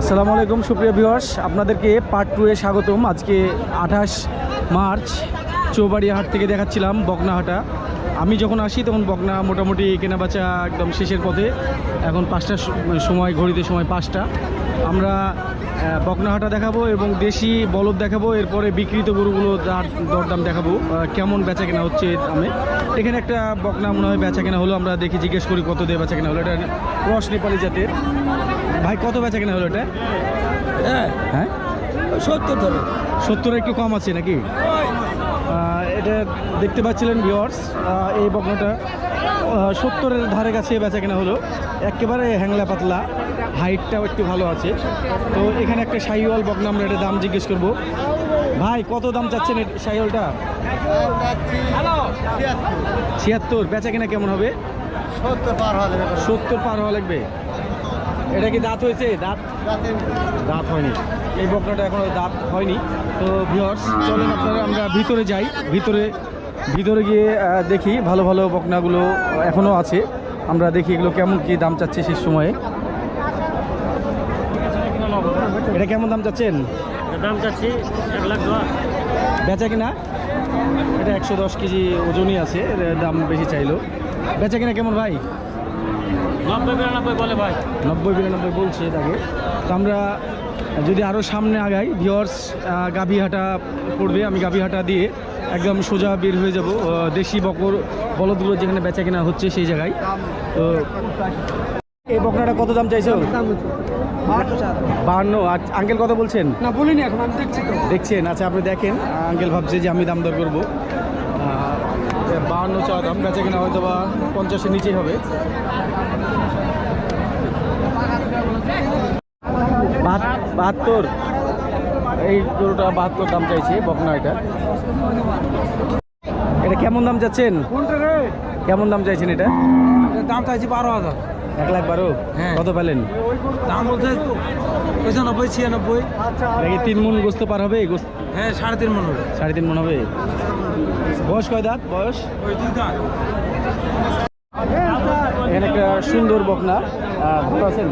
আসসালামু আলাইকুম সুপ্রিয় ভিউয়ার্স। আপনাদেরকে পার্ট টু এ স্বাগতম। আজকে আঠাশ মার্চ। চৌবাড়িয়া হাট থেকে দেখাচ্ছিলাম বকনাহাটা। আমি যখন আসি তখন বকনা মোটামুটি কেনাবেচা একদম শেষের পথে। এখন পাঁচটার সময় ঘড়িতে সময় পাঁচটা। আমরা বকনাহাটা দেখাবো এবং দেশি বলদ দেখাবো এরপরে বিক্রিত গরুগুলো দার দরদাম দেখাবো কেমন বেচা কেনা হচ্ছে দামে। এখানে একটা বকনা মনে হয় বেচা কেনা হলো আমরা দেখি জিজ্ঞেস করি কত দিয়ে বেচা কেনা হলো এটা ক্রস নেপালি জাতের। ভাই কত বেচা কেনা হলো এটা? হ্যাঁ। হ্যাঁ? সত্তর ধরো। সত্তর একটু কম আছে নাকি? এটা দেখতে পাচ্ছিলেন ভিওয়ার্স এই বকনাটা সত্তরের ধারে কাছে বেচা কেনা হলো। একেবারে হ্যাংলা পাতলা হাইটটাও একটু ভালো আছে। তো এখানে একটা শাহিওয়াল বকনা আমরা এটা দাম জিজ্ঞেস করব। ভাই কত দাম চাচ্ছেন শাহিওয়ালটা? ছিয়াত্তর। বেচা কেনা কেমন হবে? সত্তর পার হলে সত্তর পার হওয়া লাগবে? এটা কি দাঁত হয়েছে? দাঁত? দাঁত হয়নি। এই বকনাটা এখনও দাঁত হয়নি। তো ভিওর্স চলেন আপনারা আমরা ভিতরে যাই। ভিতরে ভিতরে গিয়ে দেখি ভালো ভালো বকনাগুলো এখনও আছে। আমরা দেখি এগুলো কেমন কি দাম চাচ্ছে শেষ সময়ে। এটা কেমন দাম চাচ্ছেন? দাম চাচ্ছি এক লাখ দশ। বেচা কিনা? এটা একশো দশ কেজি ওজনই আছে দাম বেশি চাইলো। বেচা কিনা কেমন ভাই? নব্বই বিরানব্বই বলে ভাই। নব্বই বিরানব্বই বলছে তাকে তো আমরা যদি আরও সামনে আগাই ভিওর্স গাভীহাটা পড়বে আমি গাভীহাটা দিয়ে একদম সোজা বের হয়ে যাব দেশি বকর বলদগুলো যেখানে বেচা কেনা হচ্ছে সেই জায়গায়। তো এই বকনাটা কত দাম চাইছো? বাহান্ন। আর আঙ্কেল কত বলছেন? না বলিনি এখন আমি দেখছি দেখছেন? আচ্ছা আপনি দেখেন। আঙ্কেল ভাবছে যে আমি দাম দর করব। বাহান্ন চা দাম বেচা কেনা হয়তো বা পঞ্চাশের নিচেই হবে। বাহাত- বাহাত্তর এই গরুটা বাহাত্তর দাম চাইছে বকনা এটা। এটা কেমন দাম চাচ্ছেন? কেমন দাম চাইছেন এটা? দাম চাইছি বারো হাজার। এক লাখ বারো? হ্যাঁ। কত পেলেন? দাম বলছে পঁচানব্বই ছিয়ানব্বই। তিন মন গোস্ত পার হবে? হ্যাঁ সাড়ে তিন মন হবে। সাড়ে তিন মন হবে? বয়স কয় দাঁত? বয়স এখানে একটা সুন্দর বকনা ভালো আছেন?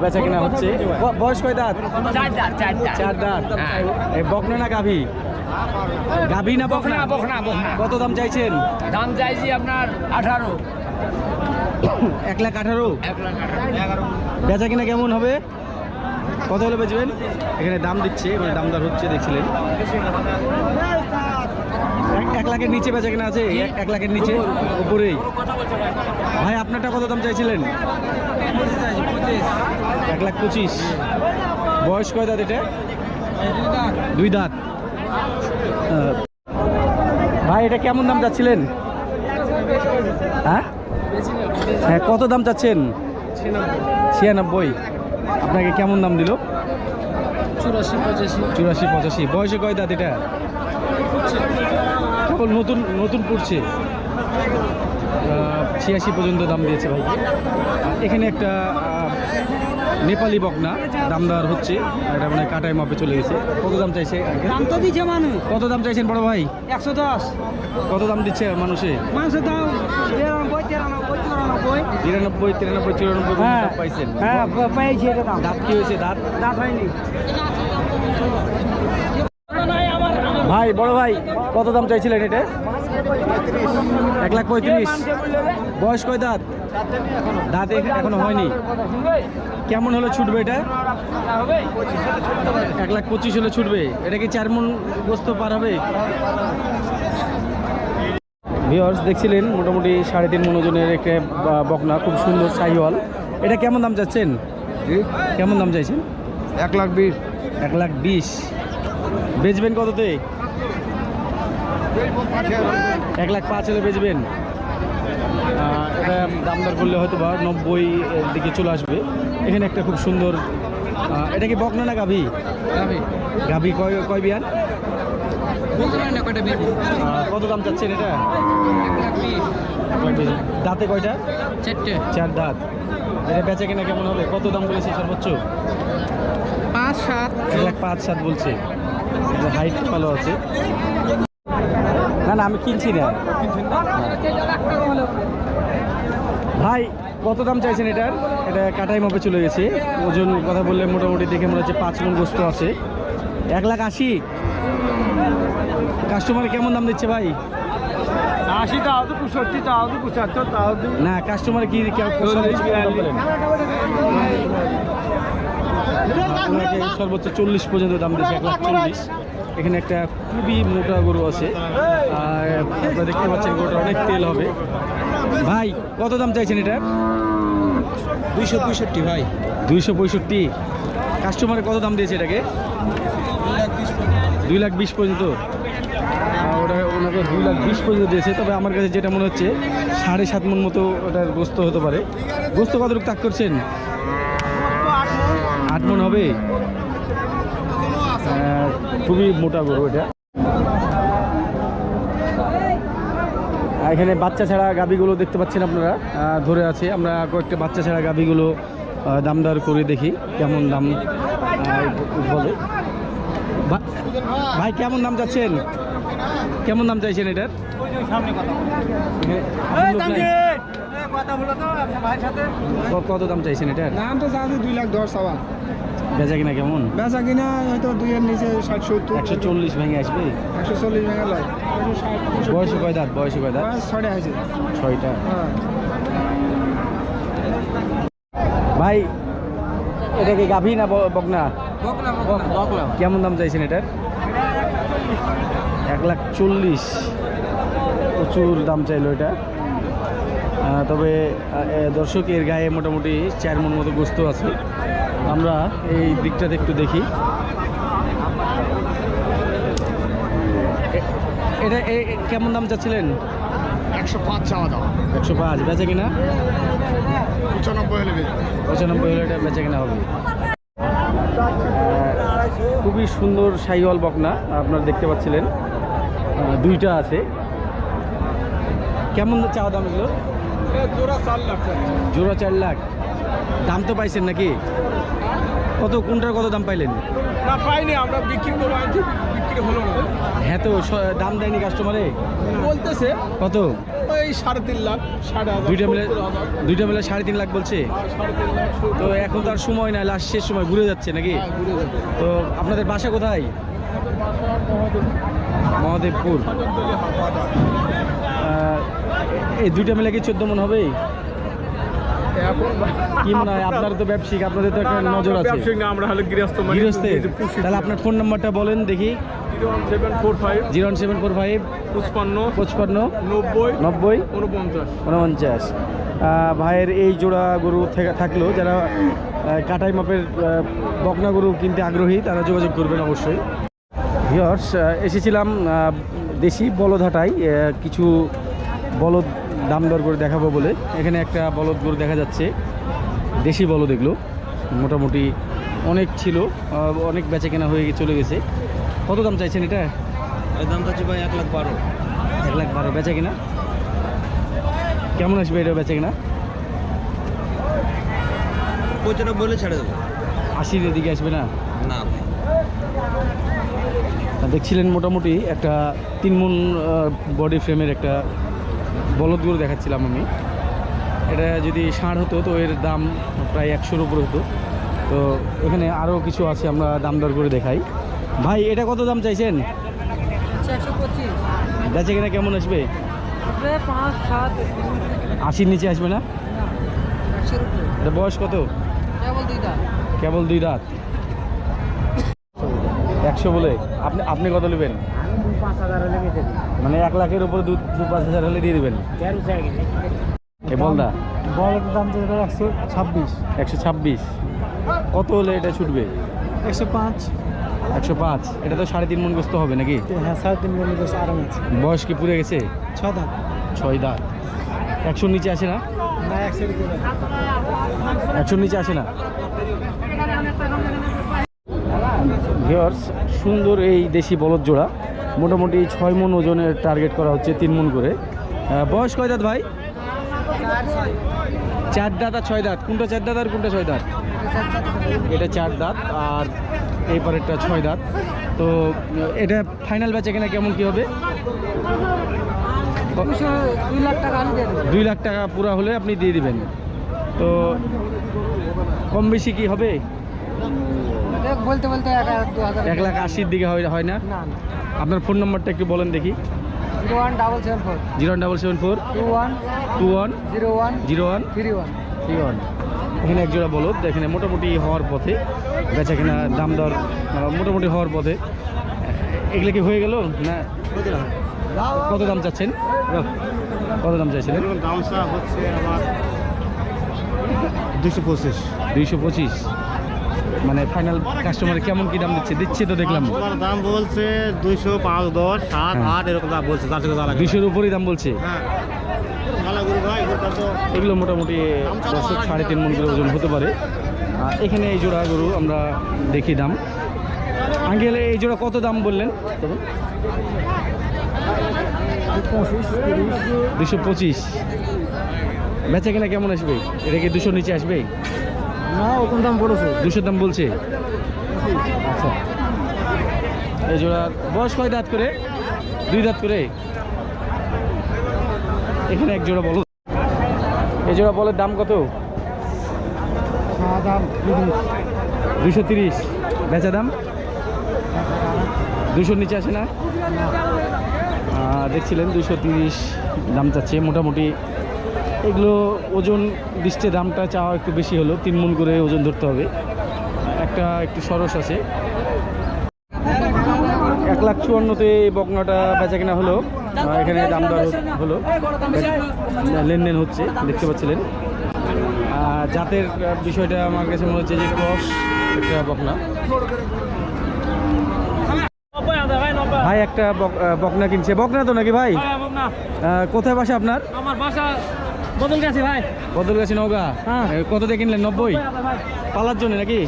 বেচা কিনা হচ্ছে। বয়স কয় দাঁত? চার দাঁত হ্যাঁ। বকনা না গাভী? গাভী না বকনা? বকনা, বকনা। কত দাম চাইছেন? দাম চাইছি আপনার আঠারো। এক লাখ আঠারো? এক লাখ আঠারো। বেচা কিনা কেমন হবে? কত হলে বেচবেন? এখানে দাম দিচ্ছে মানে দাম দর হচ্ছে দেখছিলেন। এক- লাখের নিচে বেচা কিনা আছে? এক- এক লাখের নিচে উপরেই। ভাই আপনারটা কত দাম চাইছিলেন? এক লাখ পঁচিশ। বয়স কয় দাঁত এটা? দুই দাঁত। ভাই এটা কেমন দাম চাচ্ছিলেন? হ্যাঁ? হ্যাঁ কত দাম চাচ্ছেন? ছিয়ানব্বই। আপনাকে কেমন দাম দিল? চুরাশি পঁচাশি। চুরাশি পঁচাশি। বয়সে কয় দাঁত এটা? কেবল নতুন নতুন পড়ছে। ছিয়াশি পর্যন্ত দাম দিয়েছে ভাই। এখানে একটা নেপালি বকনা দাম দেওয়ার হচ্ছে। এটা মানে কাটায় মাপে চলে গেছে। কত দাম চাইছে? কত দাম চাইছেন বড় ভাই? একশো দশ। কত দাম দিচ্ছে মানুষে? মানুষের দাম তিরানব্বই তিরানব্বই চুরানব্বই হ্যাঁ পাইছেন। হ্যাঁ দাঁত কি হয়েছে? দাঁত? দাঁত হয়নি। ভাই বড় ভাই কত দাম চাইছিলেন এটা? এক লাখ পঁয়ত্রিশ। বয়স কয় দাঁত? দাঁত এখ- এখনও হয়নি। কেমন হলে ছুটবে এটা? এক লাখ পঁচিশ হলে ছুটবে। এটা কি চার মন গোস্ত পার হবে? ভিওর্স দেখছিলেন মোটামুটি সাড়ে তিন মন ওজনের একটা বকনা খুব সুন্দর শাহিওয়াল এটা কেমন দাম চাচ্ছেন? কেমন দাম চাইছেন? এক লাখ বিশ। এক লাখ বিশ। বেচবেন কততে? এক লাখ পাঁচ হলে বেচবেন। এটা দাম দর করলে হয়তো বা নব্বই এর দিকে চলে আসবে। এখানে একটা খুব সুন্দর এটা কি বকনা না গাভি? গাভি। কয় কয় বিয়ান কত দাম চাচ্ছেন এটা? দাঁতে কয়টা? চারটে। চার দাঁত। এটা বেচা কেনা কেমন হবে? কত দাম বলেছে সর্বোচ্চ? পাঁচ সাত। এক লাখ পাঁচ সাত বলছে। হাইট ভালো আছে। না না আমি কিনছি না। ভাই কত দাম চাইছেন এটার? এটা কাটাই মাপে চলে গেছে। ওজন কথা বললে মোটামুটি দেখে মনে হচ্ছে পাঁচ মন গোস্ত আছে। এক লাখ আশি। কাস্টমার কেমন দাম দিচ্ছে ভাই? আশি তাও তো পঁয়ষট্টি তাও তো পঁচাত্তর তাও না কাস্টমার কি কেউ সর্বোচ্চ কত দাম বলেন? ওনাকে সর্বোচ্চ চল্লিশ পর্যন্ত দাম দিচ্ছে এক লাখ চল্লিশ। এখানে একটা খুবই মোটা গরু আছে। আর আপনারা দেখতে পাচ্ছেন গরুটা অনেক তেল হবে। ভাই কত দাম চাইছেন এটা দুইশো পঁয়ষট্টি ভাই। দুইশো পঁয়ষট্টি। কাস্টমারে কত দাম দিয়েছে এটাকে? দুই লাখ বিশ পর্যন্ত। ওটা ওনাকে দুই লাখ বিশ পর্যন্ত দিয়েছে। তবে আমার কাছে যেটা মনে হচ্ছে সাড়ে সাত মন মতো ওটার গোস্ত হতে পারে। গোস্ত কতটুকু তাক করছেন? আট মন হবে? খুবই মোটা গরু এটা। এখানে বাচ্চা ছাড়া গাবিগুলো দেখতে পাচ্ছেন আপনারা। ধরে আছে, আমরা কয়েকটা বাচ্চা ছাড়া গাবিগুলো দামদার করে দেখি কেমন দাম বলে। ভাই, কেমন দাম যাচ্ছেন কেমন দাম চাইছেন এটার? কত দাম চাইছেন এটার? নাম তো চাচ্ছি দুই লাখ দশ সবা বেচা কিনা কেমন? বেচা কিনা হয়তো দুইয়ের নিচে ষাট সত্তর। একশো চল্লিশ ভেঙে আসবে? একশো চল্লিশ ভেঙে পঁয়ষট্টি। বয়সে কয় দাঁত? বয়সে কয় দাঁত? ছয়টা হয়েছে। ছয়টা। হ্যাঁ। ভাই এটা কি গাভী না বকনা। কেমন দাম চাইছেন এটার? এক লাখ চল্লিশ। প্রচুর দাম চাইলো এটা। তবে দর্শক এর গায়ে মোটামুটি চার মন মতো গোস্ত আছে। আমরা এই দিকটাতে একটু দেখি। এটা কেমন দাম চাচ্ছিলেন? একশো পাঁচ চাওয়া দাও। একশো পাঁচ বেচে কিনা? পঁচানব্বই হলে পঁচানব্বই হলে এটা বেচে কিনা হবে। খুবই সুন্দর সাইওয়াল বকনা আপনারা দেখতে পাচ্ছিলেন। দুইটা আছে। কেমন চাওয়া দাম এগুলো? জোড়া চার লাখ জোড়া চার লাখ। দাম তো পাইছেন নাকি? কত কোনটার কত দাম পাইলেন? না পাইনি আমরা বিক্রি করব আনছি বিক্রি হলো না। হ্যাঁ তো দাম দেয়নি কাস্টমারে বলতেছে কত? ওই সাড়ে তিন লাখ সাড়ে দুইটা মিলে দুইটা মিলে সাড়ে তিন লাখ বলছে? তো এখন তো আর সময় নাই লাস্ট শেষ সময় ঘুরে যাচ্ছে নাকি? হ্যাঁ। তো আপনাদের বাসা কোথায়? মহাদেবপুর। এই দুইটা মিলে কি চোদ্দ মন হবে? কি মনে হয়? আপনার তো ব্যবসায়িক আপনাদের তো একটা নজর আছে। আমরা হলে গৃহস্থ মানে গৃহস্থে। তাহলে আপনার ফোন নাম্বারটা বলেন দেখি। Zero seven four five. পঁচপান্ন। পঁচপান্ন। নব্বই। নব্বই। উনপঞ্চাশ উনপঞ্চাশ ভাইয়ের এই জোড়া গরু থেকে থাকলেও যারা কাটাই মাপের বকনা গরু কিনতে আগ্রহী তারা যোগাযোগ করবেন অবশ্যই। ভিওর্স এসেছিলাম দেশি বলদহাটায় আহ, কিছু বলদ দাম দর করে দেখাবো বলে। এখানে একটা বলদ গরু দেখা যাচ্ছে দেশি বলদ এগুলো। মোটামুটি অনেক ছিল অনেক বেচে কেনা হয়ে চলে গেছে। কত দাম চাইছেন এটা? দাম চাচ্ছি ভাই এক লাখ বারো। এক লাখ বারো বেচে কিনা? কেমন আসবে এটা বেচে কিনা? পঁচানব্বই বলে ছেড়ে দেবো। আশির এদিকে আসবে না? দেখছিলেন মোটামুটি একটা তিন মন বডি ফ্রেমের একটা বলদ গরু দেখাচ্ছিলাম আমি। এটা যদি ষাঁড় হতো তো এর দাম প্রায় একশোর উপরে হতো। তো এখানে আরও কিছু আছে আমরা দাম দর করে দেখাই। ভাই এটা কত দাম চাইছেন? বেচে কিনা কেমন আসবে? আশির নিচে আসবে না? বয়স কত? কেবল দুই রাত একশো বলে। আপনি আপনি কত নেবেন? মানে এক লাখের উপরে দু দু পাঁচ হাজার হলে দিয়ে দেবেন। এ বলদা বড় দাম একশো ছাব্বিশ। একশো ছাব্বিশ। কত হলে এটা ছুটবে? একশো পাঁচ। একশো পাঁচ। এটা তো সাড়ে তিন মন গোস্ত হবে নাকি? হ্যাঁ সাড়ে তিন মিনিট বেশ আরাম আছে। বয়স কি পুড়ে গেছে? ছ দাম ছয় দাঁত। একশোর নিচে আসে না? না একশোর নিচে আসে না? ভিওর্স সুন্দর এই দেশি বলদ জোড়া। মোটামুটি ছয় মন ওজনের টার্গেট করা হচ্ছে তিন মন করে। বয়স কয় দাঁত ভাই? চার দাঁত আর ছয় দাঁত। কোনটা চার দাঁত আর কোনটা ছয় দাঁত? এটা চার দাঁত আর এই পারেরটা ছয় দাঁত। তো এটা ফাইনাল ব্যাচে কিনা কেমন কি হবে? দুই লাখ টাকা পুরা হলে আপনি দিয়ে দিবেন। তো কম বেশি কি হবে? বলতে বলতে এক লাখ আশির দিকে হয় হয় না? আপনার ফোন নম্বরটা একটু বলেন দেখি। Zero one double seven four. Zero double seven four. Two one two one zero one zero one three one. Three one. এখানে এক জোড়া বলদ এখানে মোটামুটি হওয়ার পথে বেচা কিনা দাম দর মোটামুটি হওয়ার পথে। এগুলো কি হয়ে গেল না কত দাম চাচ্ছেন? কত দাম চাইছিলেন? হচ্ছে আমার দুশো পঁচিশ। দুইশো পঁচিশ। মানে ফাইনাল কাস্টমার কেমন কি দাম দিচ্ছে? দিচ্ছে তো দেখলাম। দাম বলছে দুইশো পাঁচ দশ সাত হ্যাঁ। আট এরকম দাম বলছে চার থেকে দুইশোর উপরেই দাম বলছে? হ্যাঁ। এগুলো মোটামুটি দশক সাড়ে তিন মন করে ওজন হতে পারে। আর এখানে এই জোড়া গরু আমরা দেখি দাম। আঙ্কেল এই জোড়া কত দাম বললেন? দুশো পঁচিশ। বেচা কিনা কেমন আসবে? এটা কি দুশোর নিচে আসবে? না ওরকম দাম বলেছে দুশোর দাম বলছে। আচ্ছা। এই জোড়ার বয়স কয় দাঁত করে? দুই দাঁত করে? এখানে এক জোড়া বলো। এই জোড়া বলের দাম কত? দুশো তিরিশ। বেচা দাম? দুশোর নিচে আসে না? দেখছিলেন দুশো তিরিশ দাম চাচ্ছে। মোটামুটি এগুলো ওজন দিচ্ছে দামটা চাওয়া একটু বেশি হলো তিন মন করে ওজন ধরতে হবে। একটা একটু সরস আছে। এক লাখ চুয়ান্নতে এই বকনাটা বেচা কেনা হলো এখানে দাম দর হলো। লেনদেন হচ্ছে দেখতে পাচ্ছিলেন। জাতের বিষয়টা আমার কাছে মনে হচ্ছে যে ক্রস একটা বকনা। ভাই একটা বক- বকনা কিনছে। বকনা তো নাকি ভাই? কোথায় বাসা আপনার? আমার বাসা বদল গেছে ভাই। বদলগাছি নৌকা হ্যাঁ। কত দিয়ে কিনলেন? নব্বই? পালার জন্য নাকি?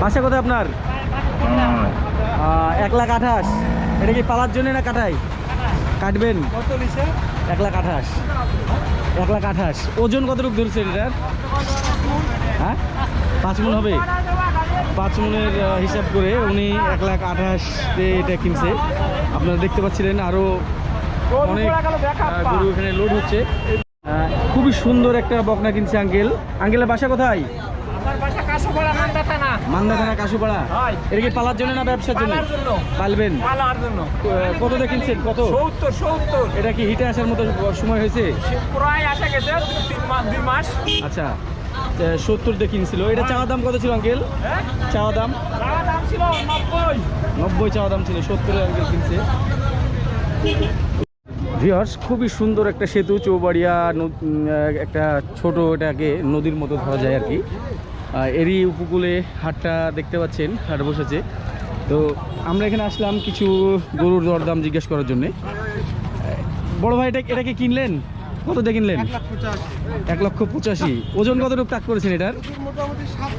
বাসা কোথায় আপনার? এক লাখ আঠাশ। এটা কি পালার জন্য না কাটাই কাটবেন। এক লাখ আঠাশ। এক লাখ আঠাশ। ওজন কতটুকু ধরছে এটার হ্যাঁ? পাঁচ মন হবে। পাঁচ মনের হিসাব করে উনি এক লাখ আঠাশে এটা কিনছে। আপনারা দেখতে পাচ্ছিলেন আরও অনেক গরু এখানে লোড হচ্ছে। খুবই সুন্দর একটা বকনা কিনছে আঙ্কেল। আঙ্কেলের বাসা কোথায়? মান্দা থানা। কাশুপাড়া। এটা কি পালার জন্য না ব্যবসার জন্য? পালবেন? কত কিনছেন? কত? সত্তর সত্তর। এটা কি হিটে আসার মতো সময় হয়েছে? প্রায় আসা গেছে দুই মাস। আচ্ছা সত্তর দিয়ে কিনছিল। এটা চাওয়া দাম কত ছিল আঙ্কেল? হ্যাঁ? চাওয়া দাম? দাম ছিল নব্বই। নব্বই চাওয়া দাম ছিল সত্তরের আঙ্কেল কিনছে। ভিওর্স খুবই সুন্দর একটা সেতু চৌবাড়িয়া একটা ছোট এটাকে নদীর মতো ধরা যায় আর কি। এরই উপকূলে হাটটা দেখতে পাচ্ছেন হাট বসেছে। তো আমরা এখানে আসলাম কিছু গরুর দরদাম জিজ্ঞেস করার জন্যে। বড় ভাই এটা এটাকে কিনলেন? কত দিয়ে কিনলেন? এক লক্ষ পঁচাশি। ওজন কতটুকু তাক করেছেন এটার?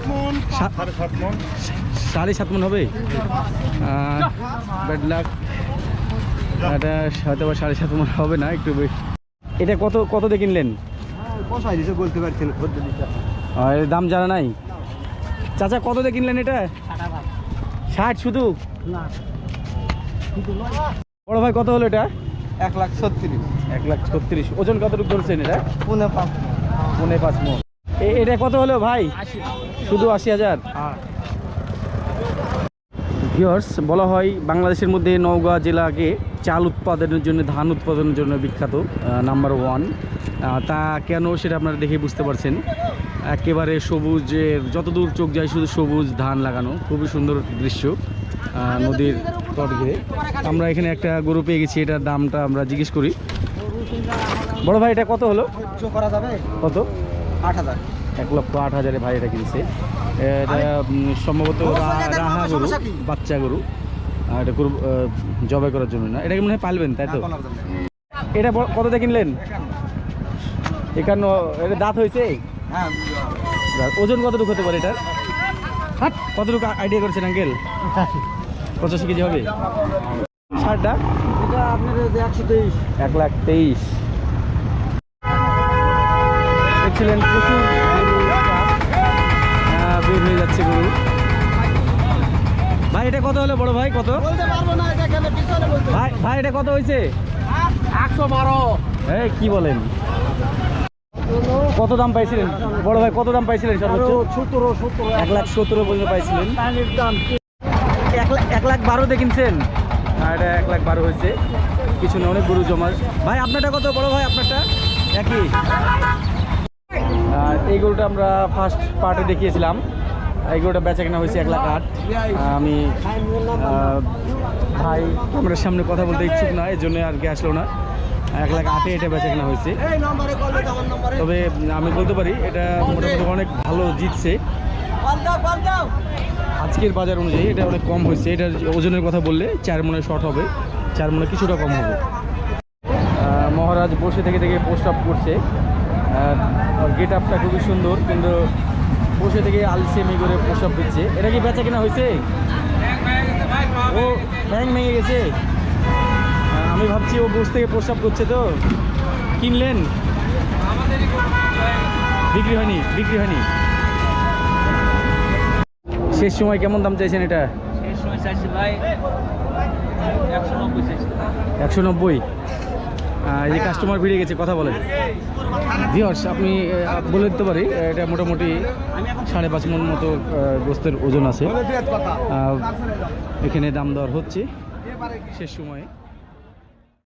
মন সাড়ে সাত মন। হবে? ব্যাড লাখ এটা হয়তো বা সাড়ে সাত মন হবে না একটু বেশি। এটা কত কত দিয়ে কিনলেন? বলতে পারছি আর এর দাম জানা নাই? চাচা কত দিয়ে কিনলেন এটা? ষাট শুধু? বড় ভাই কত হলো এটা? এক লাখ ছত্রিশ। এক লাখ ছত্রিশ। ওজন কতটুকু ধরছেন এটা? পুনে পাঁচ পনে পাঁচ মন। এ- এটা কত হলো ভাই? শুধু আশি হাজার? ভিওর্স বলা হয় বাংলাদেশের মধ্যে নওগাঁ জেলাকে চাল উৎপাদনের জন্য ধান উৎপাদনের জন্য বিখ্যাত নাম্বার ওয়ান তা কেন সেটা আপনারা দেখে বুঝতে পারছেন? একেবারে সবুজের যতদূর চোখ যায় শুধু সবুজ ধান লাগানো খুবই সুন্দর দৃশ্য নদীর তট ঘিরে আমরা এখানে একটা গরু পেয়ে গেছি এটার দামটা আমরা জিজ্ঞেস করি। বড় ভাই এটা কত হলো? করা যাবে? কত? আট হাজার। এক লক্ষ আট হাজারে ভাই এটা কিনছে। সম্ভবত রাহা গরু বাচ্চা গরু। আর এটা গরু জবাই করার জন্য না। এটাকে মনে হয় পালবেন তাই তো? এটা ব- কত দিয়ে কিনলেন? একান্ন এটা দাঁত হয়েছে? হ্যাঁ ওজন কতটুকু হতে পারে এটার? হাট কতটুকু আইডিয়া করেছেন আঙ্কেল পঁচাশি। কেজি হবে? ষাটটা? এটা আপনার একশো তেইশ। এক লাখ তেইশ। দেখছিলেন প্রচুর বের হয়ে যাচ্ছে গরু। ভাই এটা কত হলো বড় ভাই? কত? ভাই ভাই এটা কত হয়েছে? একশো বারো। এই কি বলেন? কত দাম পাইছিলেন? বড় ভাই কত দাম পাইছিলেন সর্বোচ্চ? সতেরো সতেরো। এক লাখ সতেরো পর্যন্ত পাইছিলেন। এক লাখ এক লাখ বারো দেখিনছেন আর এটা এক লাখ বারো হয়েছে। পিছনে অনেক গরু জমা। ভাই আপনারটা কত? বড় ভাই আপনারটা? একই। আর এই গরুটা আমরা ফার্স্ট পার্টে দেখিয়েছিলাম। এই গরুটা বেচা কেনা হয়েছে, এক লাখ আট। আমি ভাই, ক্যামেরার সামনে কথা বলতে ইচ্ছুক না এই জন্য আর কি আসলো না। এক লাখ আটে এটা বেচা কেনা হয়েছে। তবে আমি বলতে পারি, এটা মোটামুটি অনেক ভালো জিতছে। আজকের বাজার অনুযায়ী এটা অনেক কম হয়েছে। এটার ওজনের কথা বললে চার মনে শর্ট হবে, চার মনে কিছুটা কম হবে। মহারাজ বসে থেকে থেকে পোস্ট আপ করছে গেট আপটা খুবই সুন্দর, কিন্তু বসে থেকে আলসেমি করে পোস্ট দিচ্ছে। এটা কি বেচা কেনা হয়েছে? ও ব্যাং ভেঙে গেছে। আমি ভাবছি ও বসে থেকে আপ করছে তো। কিনলেন? বিক্রি হয়নি বিক্রি হয়নি। শেষ সময় কেমন দাম চাইছেন এটা? একশো নব্বই। এই কাস্টমার ভিড়ে গেছে, কথা বলে। জিয়র্স আপনি বলে দিতে পারি এটা মোটামুটি সাড়ে পাঁচ মন মতো গোস্তের ওজন আছে। এখানে দাম দর হচ্ছে। শেষ সময়ে।